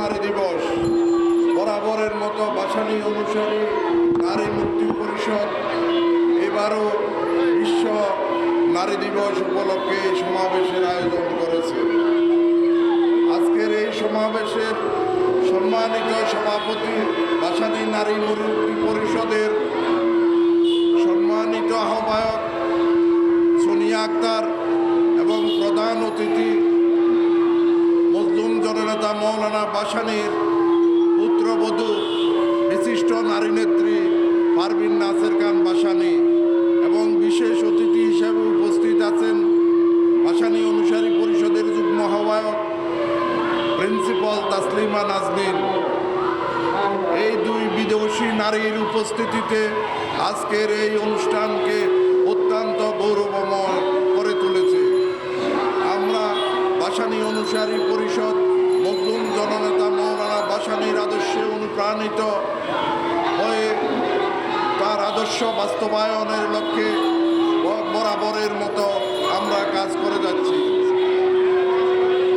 নারী দিবস। বরাবরের মতো বাসানি অনুসারে নারী মুক্তি পরিষদ এবারও বিশ্ব নারী দিবস উপলক্ষে এই সমাবেশের আয়োজন করেছে। আজকের এই সমাবেশের সম্মানিত সভাপতি বাসানি নারী মুক্তি পরিষদের সম্মানিত আহ্বায়ক সোনিয়া আক্তার জননেতা মৌলানা বাসানির পুত্রবধূ বিশিষ্ট নারী নেত্রী পারভিন নাসের খান বাসানি এবং বিশেষ অতিথি হিসেবে উপস্থিত আছেন বাসানি অনুসারী পরিষদের যুগ্ম আহ্বায়ক প্রিন্সিপাল তাসলিমা নাজনীন এই দুই বিদেশি নারীর উপস্থিতিতে আজকের এই অনুষ্ঠানকে অত্যন্ত গৌরবময় করে তুলেছে। আমরা বাসানি অনুসারী পরিষদ জননেতা মৌলানা বাসানির আদর্শে অনুপ্রাণিত হয়ে তার আদর্শ বাস্তবায়নের লক্ষ্যে বরাবরের মতো আমরা কাজ করে যাচ্ছি।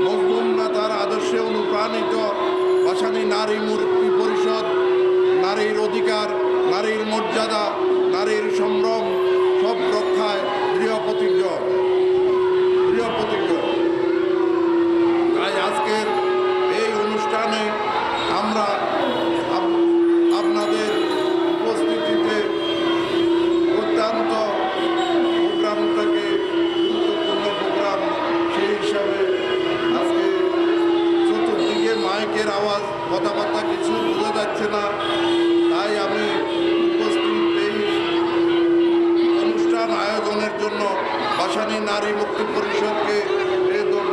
মজলুম নেতার আদর্শে অনুপ্রাণিত বাসানী নারী মূর্তি পরিষদ, নারীর অধিকার, নারীর মর্যাদা কথাবার্তা কিছু বোঝা যাচ্ছে না। তাই আমি উপস্থিত এই অনুষ্ঠান আয়োজনের জন্য বাসানী নারী মুক্তি পরিষদকে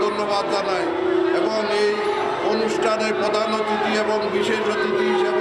ধন্যবাদ জানাই এবং এই অনুষ্ঠানে প্রধান অতিথি এবং বিশেষ অতিথি হিসাবে